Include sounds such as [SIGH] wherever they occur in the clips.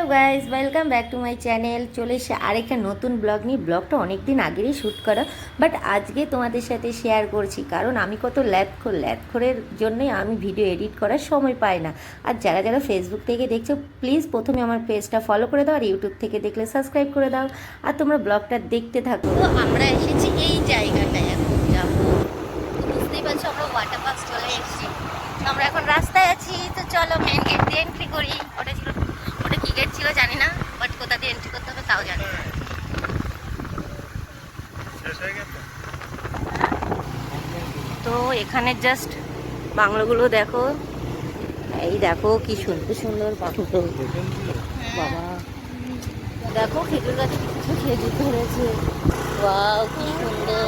Hello guys welcome back to my channel চলে এসে আরেকটা নতুন ব্লগ নিয়ে। ব্লগটা অনেক দিন আগেরই শ্যুট করা বাট আজকে তোমাদের সাথে শেয়ার করছি। কারণ আমি কত ল্যাথখোর ল্যাথখোরের জন্যই আমি ভিডিও এডিট করার সময় পাই না। আর যারা যারা ফেসবুক থেকে দেখছ প্লিজ প্রথমে আমার পেজটা ফলো করে দাও আর ইউটিউব থেকে দেখলে সাবস্ক্রাইব করে দাও। আর তোমরা ব্লগটা দেখতে থাকো। তো আমরা এসেছি এই জায়গাটায় এখন যাব। বুঝতেই পারছ, আমরা ওয়াটার পার্ক চলে এসেছি। আমরা এখন রাস্তায় আছি, তো চলো মেন গেট দিয়ে এন্ট্রি করি। ওটা ছিল কি গেট ছিল জানি না বাট কোথা দিয়ে এন্ট্রি করতে হবে তাও জানি না। তো এখানে জাস্ট বাংলোগুলো দেখো। এই দেখো কি সুন্দর সুন্দর বাংলো। বাবা। দেখো খেজুর গাছে কিছু খেজুর ধরেছে। ওয়াও কি সুন্দর।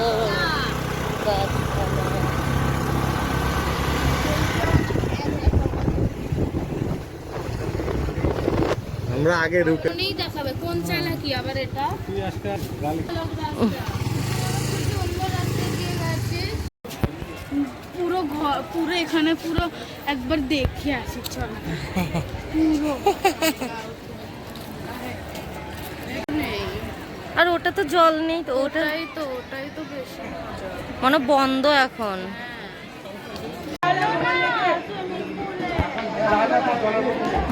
আমরা আগে ঢুকে দেখাবে কোন চালাকি আবার এটা। পুরো ঘর পুরো এখানে পুরো একবার দেখে আসি চল। পুরো আর ওটা তো জল নেই তো ওটাই তো ওটাই তো বেশি মজা। মানে বন্ধ এখন। ওই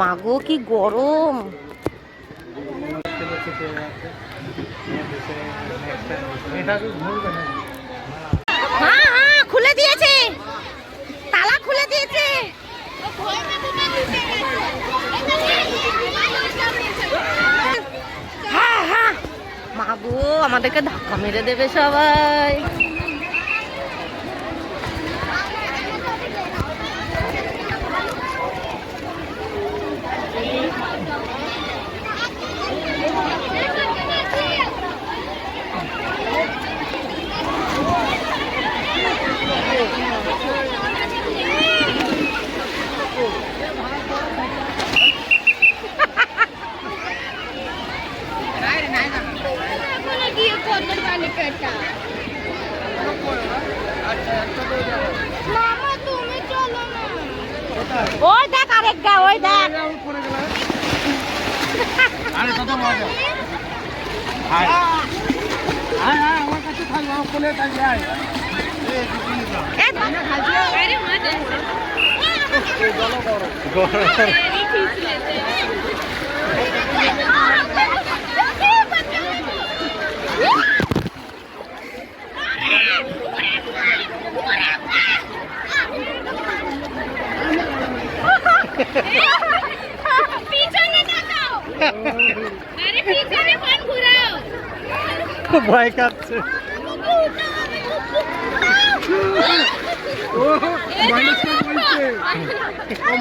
মাগো, কি গরম। হ্যাঁ হ্যাঁ খুলে দিয়েছে। তালা খুলে দিয়েছে। হ্যাঁ হ্যাঁ। মাগো, আমাদেরকে ধাক্কা মেরে দেবে সবাই ওখানে গিয়ে কদর পানি পেটা মামা তুমি চলো না ওই দেখ আরেক গা ওই দেখ আরে দাদা মজা আয় আয় আয় আমার কাছে থাকবে আমার কোলে থাকবে আয় এই দিদি দাও। এ, আরে মজা পিছনে তাকাও আরে পিছনে ফোন ঘুরাও খুব ভয় কাটছে ও মানুষকে বলছে।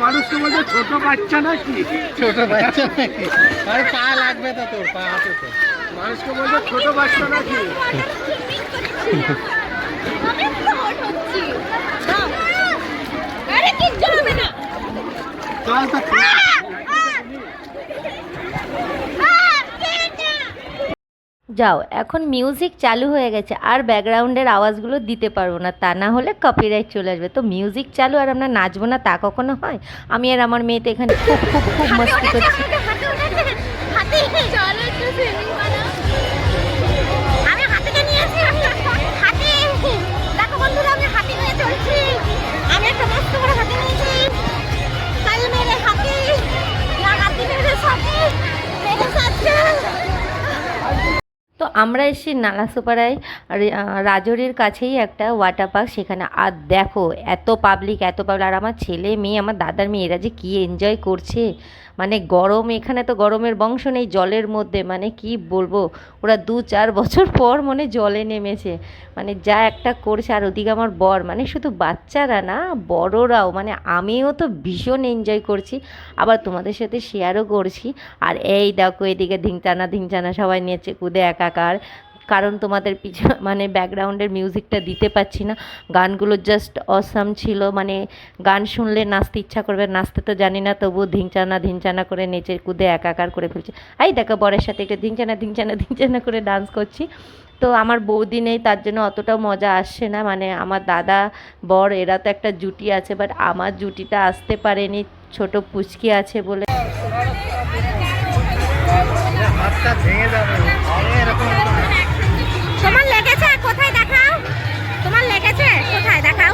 মানুষকে বলছে ছোট বাচ্চা নাকি? ছোট বাচ্চা নাকি? আরে পা লাগবে তো তোর পা হাতে তো। মানুষকে বলছে ছোট বাচ্চা নাকি? চল তো যাও এখন মিউজিক চালু হয়ে গেছে আর ব্যাকগ্রাউন্ডের আওয়াজগুলো দিতে পারব না তা না হলে কপিরাইট চলে আসবে। তো মিউজিক চালু আর আমরা নাচবো না তা কখনো হয়? আমি আর আমার মেয়েতে এখানে খুব খুব খুব মস্তি করছি। আমরা এসে নালা সুপারায় আহ, কাছেই একটা ওয়াটার পার্ক সেখানে। আর দেখো এত পাবলিক এত পাবলিক আর আমার ছেলে মেয়ে আমার দাদার মেয়ে এরা যে কী এনজয় করছে। মানে গরম, এখানে তো গরমের বংশ নেই, জলের মধ্যে মানে কি বলব? ওরা দু চার বছর পর মনে জলে নেমেছে। মানে যা একটা করছে, আর ওদিকে আমার বর মানে শুধু বাচ্চারা না, বড়রাও মানে আমিও তো ভীষণ এনজয় করছি। আবার তোমাদের সাথে শেয়ারও করছি। আর এই দেখো, এদিকে ধিংচানা ধিংচানা সবাই নেচে, কুদে একাকার। কারণ তোমাদের পিছন [LAUGHS] মানে ব্যাকগ্রাউন্ডের মিউজিকটা দিতে পারছি না। গানগুলো জাস্ট অসাম ছিল। মানে গান শুনলে নাচতে ইচ্ছা করবে। নাচতে তো জানি না তবু ধিংচানা ধিংচানা করে নেচে কুদে একাকার করে ফেলছে। এই দেখো বরের সাথে একটু ধিংচানা ধিংচানা ধিংচানা করে ডান্স করছি। তো আমার বৌদি নেই, তার জন্য অতটাও মজা আসছে না। মানে আমার দাদা, বর, এরা তো একটা জুটি আছে বাট আমার জুটিটা আসতে পারেনি। ছোট পুচকি আছে বলে। ভেঙে যাবে। এরকম তোমার লেগেছে? কোথায় দেখাও? তোমার লেগেছে? কোথায় দেখাও?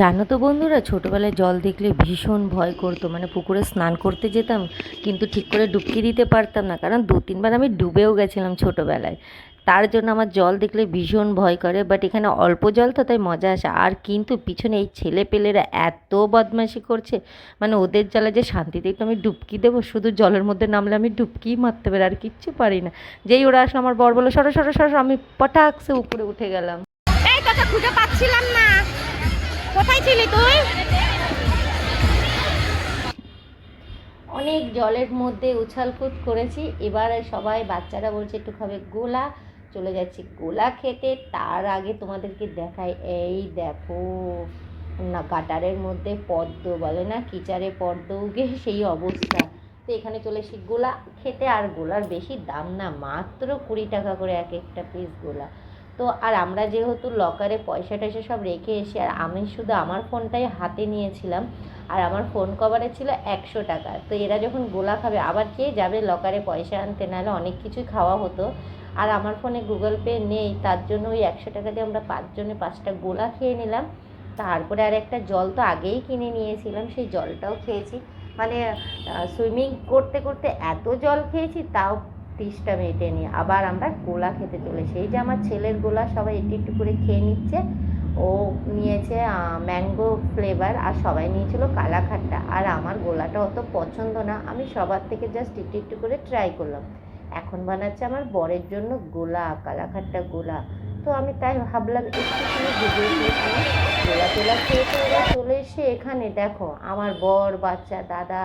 জানো তো বন্ধুরা, ছোটোবেলায় জল দেখলে ভীষণ ভয় করতো। মানে পুকুরে স্নান করতে যেতাম, কিন্তু ঠিক করে ডুবকি দিতে পারতাম না। কারণ দু তিনবার আমি ডুবেও গেছিলাম ছোটোবেলায়। তার জন্য আমার জল দেখলে ভীষণ ভয় করে বাট এখানে অল্প জল তো তাই মজা আসে। আর কিন্তু পিছনে এই ছেলে পেলেরা এত বদমাশি করছে মানে ওদের জ্বালা যে শান্তিতে একটু আমি ডুবকি দেবো শুধু জলের মধ্যে নামলে আমি ডুবকিই মারতে পারি আর কিচ্ছু পারি না। যেই ওরা আসলে আমার বর বলো সরো সরো সরো আমি পটাকসে উপরে উঠে গেলাম। এই তোকে খুঁজে পাচ্ছিলাম না। কোথায় ছিলি তুই? অনেক জলের মধ্যে উছালকুদ করেছি। এবার সবাই বাচ্চারা বলছে একটু খাবে গোলা। চলে যাচ্ছি গোলা খেতে তার আগে তোমাদেরকে দেখাই, এই দেখো, না গাটারের মধ্যে পদ্ম বলে না, কিচারে পদ্ম উগে সেই অবস্থা। তো এখানে চলে এসেছি গোলা খেতে আর গোলার বেশি দাম না, মাত্র কুড়ি টাকা করে এক একটা পিস গোলা। তো, আর আমরা যেহেতু লকারে পয়সা টয়সা সব রেখে এসে আর আমি শুধু আমার ফোনটাই হাতে নিয়েছিলাম আর আমার ফোন কভারে ছিল একশো টাকা। তো এরা যখন গোলা খাবে, আবার কে যাবে লকারে পয়সা আনতে? নাহলে অনেক কিছুই খাওয়া হতো। আর আমার ফোনে গুগল পে নেই, তার জন্য ওই একশো টাকা দিয়ে আমরা পাঁচজনে পাঁচটা গোলা খেয়ে নিলাম। তারপরে আর একটা জল তো আগেই কিনে নিয়েছিলাম, সেই জলটাও খেয়েছি। মানে সুইমিং করতে করতে এত জল খেয়েছি, তাও তিরিশটা মেটেনি আবার আমরা গোলা খেতে চলেছি। এই যে আমার ছেলের গোলা সবাই একটু একটু করে খেয়ে নিচ্ছে। ও নিয়েছে ম্যাঙ্গো ফ্লেভার আর সবাই নিয়েছিল কালাখাট্টা আর আমার গোলাটা অত পছন্দ না আমি সবার থেকে জাস্ট একটু একটু করে ট্রাই করলাম এখন বানাচ্ছে আমার বরের জন্য গোলা কালাখাট্টা গোলা তো আমি তাই ভাবলাম একটুখানি ভিডিও গোলা টোলা খেয়ে চলে এসে এখানে দেখো আমার বর বাচ্চা দাদা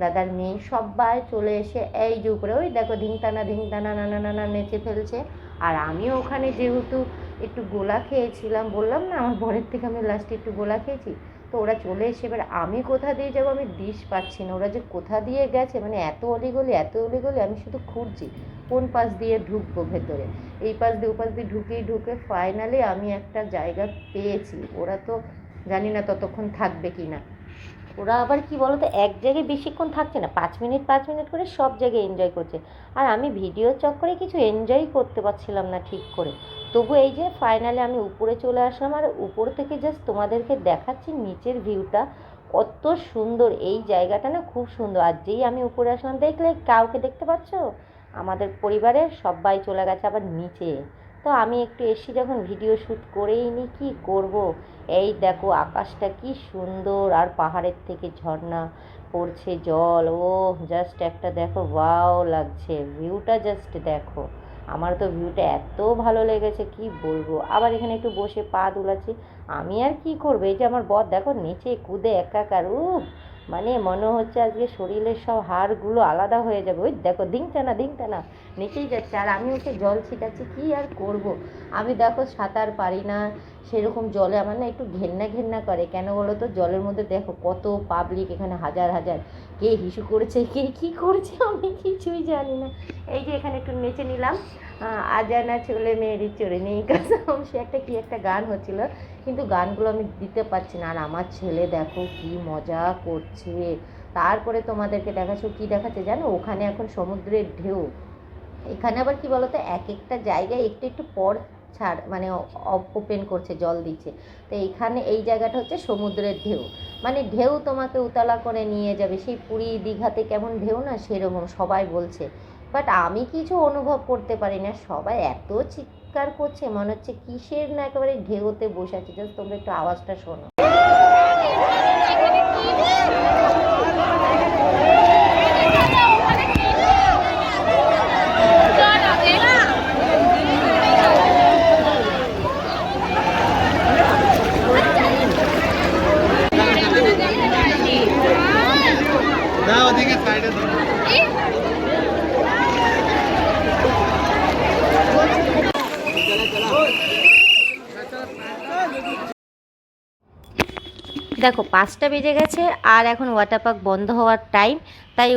দাদার মেয়ে সবাই চলে এসে এই যে উপরে ওই দেখো ধিংটানা ধিংটানা নানা নানা নেচে ফেলছে আর আমিও ওখানে যেহেতু একটু গোলা খেয়েছিলাম, বললাম না আমার বরের থেকে আমি লাস্টে একটু গোলা খেয়েছি। তো ওরা চলে এসে এবার আমি কোথা দিয়ে যাব আমি দিশ পাচ্ছি না। ওরা যে কোথা দিয়ে গেছে মানে এত অলিগলি এত অলিগলি, আমি শুধু খুঁজছি কোন পাশ দিয়ে ঢুকবো ভেতরে। এই পাশ দিয়ে, ও পাশ দিয়ে ঢুকেই ঢুকে ফাইনালি আমি একটা জায়গা পেয়েছি। ওরা তো জানি না ততক্ষণ থাকবে কি না ওরা আবার কি বলতো, এক জায়গায় বেশিক্ষণ থাকছে না, পাঁচ মিনিট পাঁচ মিনিট করে সব জায়গায় এনজয় করছে। আর আমি ভিডিওর চক্করে কিছু এনজয় করতে পারছিলাম না ঠিক করে। তবু এই যে ফাইনালে আমি উপরে চলে আসলাম আর উপর থেকে জাস্ট তোমাদেরকে দেখাচ্ছি নিচের ভিউটা কত সুন্দর, এই জায়গাটা না খুব সুন্দর। আর যেই আমি উপরে আসলাম, দেখলে কাউকে দেখতে পাচ্ছ? আমাদের পরিবারের সবাই চলে গেছে আবার নিচে। তো আমি একটু এসে যখন ভিডিও শ্যুট করেই নি, কী করব? এই দেখো আকাশটা কি সুন্দর আর পাহাড়ের থেকে ঝর্ণা পড়ছে জল। ও জাস্ট একটা দেখো ওয়াও লাগছে। ভিউটা জাস্ট দেখো। আমার তো ভিউটা এত ভালো লেগেছে, কি বলব? আবার এখানে একটু বসে পা দুলাচ্ছি। আমি আর কি করব? এই যে আমার বর, দেখো, নিচে কুদে একাকার, উফ! মানে মনে হচ্ছে আজকে শরীরের সব হাড়গুলো আলাদা হয়ে যাবে। ওই দেখো দিংটা না দিংটা না, নিচেই যাচ্ছে। আর আমি ওকে জল ছিটাচ্ছি, কি আর করব। আমি দেখো সাঁতার পারি না সেরকম জলে আমার না একটু ঘেন্না ঘেন্না করে। কেন বলো তো? জলের মধ্যে দেখো কত পাবলিক এখানে হাজার হাজার। কে হিসু করেছে, কে কি করছে আমি কিছুই জানি না। এই যে এখানে একটু নেচে নিলাম। আজানা চলে মেয়েরই চড়ে নেই। কাসাম সে একটা কি একটা গান হচ্ছিল। কিন্তু গানগুলো আমি দিতে পারছি না। আর আমার ছেলে দেখো কি মজা করছে। তারপরে তোমাদেরকে দেখাচ্ছ কি দেখাচ্ছে জানো? ওখানে এখন সমুদ্রের ঢেউ। এখানে আবার কি বলতো? এক একটা জায়গায় একটু একটু পর ছাড় মানে ওপেন করছে, জল দিচ্ছে। তো এইখানে এই জায়গাটা হচ্ছে সমুদ্রের ঢেউ। মানে ঢেউ তোমাকে উতলা করে নিয়ে যাবে। সেই পুরী দীঘাতে কেমন ঢেউ না সেরকম সবাই বলছে। বাট আমি কিছু অনুভব করতে পারি না। সবাই এত চিৎকার করছে, মনে হচ্ছে কিসের না একেবারে ঢেউতে বসে আছে। জাস্ট তোমরা একটু আওয়াজটা শোনো। দেখো পাঁচটা বেজে গেছে আর এখন ওয়াটার পার্ক বন্ধ হওয়ার টাইম তাই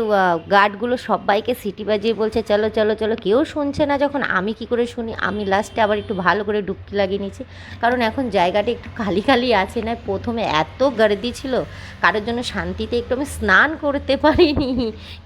গার্ডগুলো সবাইকে সিটি বাজিয়ে বলছে, চলো চলো চলো। কেউ শুনছে না যখন আমি কি করে শুনি। আমি লাস্টে আবার একটু ভালো করে ডুবকি লাগিয়ে নিয়েছি। কারণ এখন জায়গাটা একটু খালি খালি আছে না। প্রথমে এত গার্দি ছিল, কারোর জন্য শান্তিতে একটু আমি স্নান করতে পারিনি।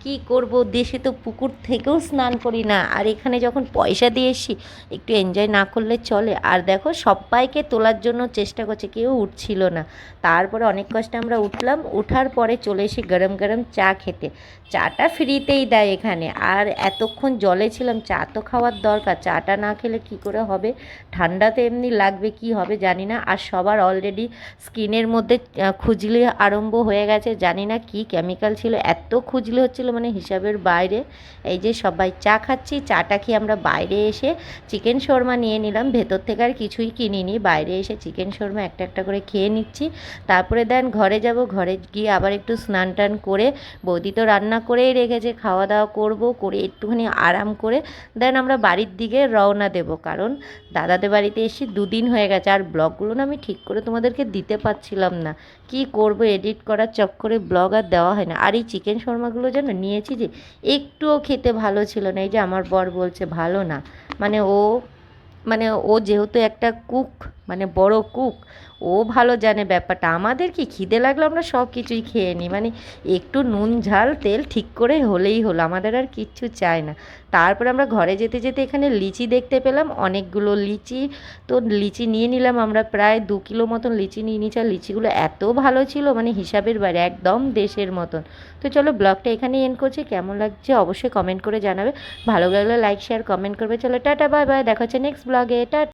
কি করব? দেশে তো পুকুর থেকেও স্নান করি না। আর এখানে যখন পয়সা দিয়ে এসছি, একটু এনজয় না করলে চলে। আর দেখো, সবাইকে তোলার জন্য চেষ্টা করছে, কেউ উঠছিল না। তারপরে অনেক কষ্টে আমরা উঠলাম। উঠার পরে চলে এসে গরম গরম চা খেতে। চাটা ফ্রিতেই দেয় এখানে। আর এতক্ষণ জলে ছিলাম, চা তো খাওয়ার দরকার। চাটা না খেলে কি করে হবে? ঠান্ডাতে এমনি লাগবে, কি হবে জানি না। আর সবার অলরেডি স্কিনের মধ্যে খুজলি আরম্ভ হয়ে গেছে। জানি না কি কেমিক্যাল ছিল, এত খুজলি হচ্ছিল মানে হিসাবের বাইরে। এই যে সবাই চা খাচ্ছি, চাটা খেয়ে আমরা বাইরে এসে চিকেন শর্মা নিয়ে নিলাম। ভেতর থেকে আর কিছুই কিনিনি। বাইরে এসে চিকেন শর্মা একটা একটা করে খেয়ে নিচ্ছি। তারপরে দেন ঘরে যাব। ঘরে গিয়ে আবার একটু স্নান টান করে বৌদি তো রান্না করেই রেখেছে খাওয়া দাওয়া করব, করে একটুখানি আরাম করে। দেন আমরা বাড়ির দিকে রওনা দেব, কারণ দাদাদের বাড়িতে এসে দুদিন হয়ে গেছে, আর ব্লগগুলো না আমি ঠিক করে তোমাদেরকে দিতে পারছিলাম না। কি করব এডিট করার চক্করে ব্লগ আর দেওয়া হয় না। আর এই চিকেন শর্মাগুলো যেন নিয়েছি যে, একটুও খেতে ভালো ছিল না। এই যে আমার বর বলছে, ভালো না। মানে ও মানে ও যেহেতু একটা কুক মানে বড় কুক, ও ভালো জানে ব্যাপারটা। আমাদের কি খিদে লাগল? আমরা সব কিছুই খেয়ে নিই। মানে একটু নুন, ঝাল, তেল ঠিক করে হলেই হলো। আমাদের আর কিচ্ছু চাই না। তারপরে আমরা ঘরে যেতে যেতে এখানে লিচি দেখতে পেলাম। অনেকগুলো লিচি তো লিচি নিয়ে নিলাম আমরা প্রায় দু কিলো মতন লিচি নিয়ে নিচ্ছি আর লিচিগুলো এত ভালো ছিল মানে হিসাবের বাইরে, একদম দেশের মতন। তো চলো ব্লগটা এখানেই এন্ড করছি। কেমন লাগছে অবশ্যই কমেন্ট করে জানাবে। ভালো লাগলে লাইক শেয়ার কমেন্ট করবে। চলো, টাটা বাই বাই দেখা হচ্ছে নেক্সট ব্লগে টা